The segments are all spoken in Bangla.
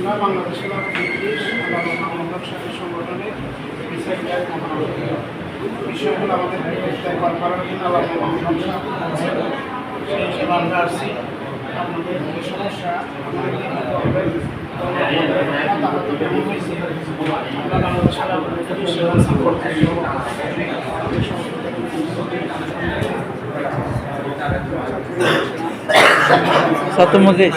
আমরা বাংলাদেশের মোহাম্মদ শাহী সংগঠনের বিষয়গুলো আমাদের দেখভাল করার জন্য মজলিস।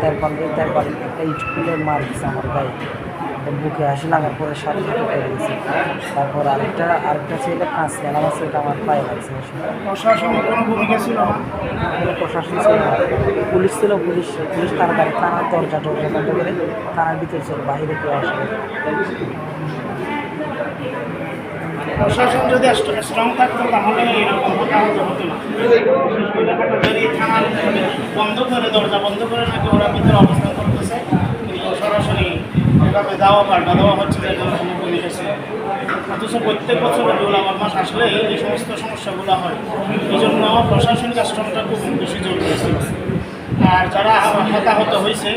তারপর তারপর একটা স্কুলের মার দিচ্ছে আমার গায়ে তো বুকে হাসি লাগার পরে সাথে সাথে করে দিয়েছে তারপর আরেকটা আরেকটা ছেলে কাঁচ কেন আমার সেটা আমার পায়ে লাগছে। প্রশাসনের কোনো ভূমিকা ছিল না? প্রশাসন ছিল না। পুলিশ ছিল পুলিশ পুলিশ তাড়াতাড়ি থানার দরজা টরজা বন্ধ করে থানার ভিতরে ছিল বাইরে কেউ আসে প্রশাসন যদি স্ট্রং থাকতো তাহলে এরকম হতাহত হতো না। বন্ধ করে দরজা বন্ধ করে নাকি ওরা ভিতরে সরাসরি এভাবে দেওয়া পাল্টা দেওয়া হচ্ছে। অথচ প্রত্যেক বছর আমার মাস আসলে এই সমস্ত সমস্যাগুলো হয়। এই জন্য প্রশাসনিক আশ্রমটা খুব বেশি জরুরি আর যারা হতাহত হয়েছে,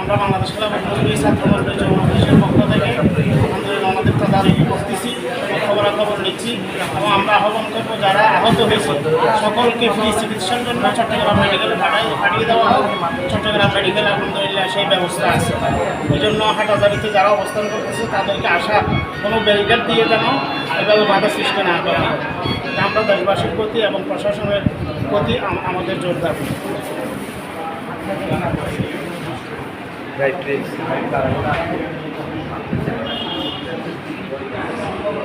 আমরা বাংলাদেশ মজলিস ছাত্র মজলিস জনমজলিসের পক্ষ থেকে আলহামদুলিল্লাহ আমাদের তাদের করতেছি খবরাখবর এবং আমরা আহ্বান করব যারা আহত হয়েছে সকলকে ফ্রি চিকিৎসার জন্য চট্টগ্রাম মেডিকেলে পাঠাই পাঠিয়ে দেওয়া হোক। চট্টগ্রাম মেডিকেল আলহামদুলিল্লাহ সেই ব্যবস্থা আছে। এই জন্য হাটাজারিতে যারা অবস্থান করতেছে তাদেরকে আসা কোনো ব্যারিকেড দিয়ে যেন এভাবে বাধা সৃষ্টি না করে। আমরা দেশবাসীর প্রতি এবং প্রশাসনের প্রতি আম- আমাদের জোরদার। Right, please.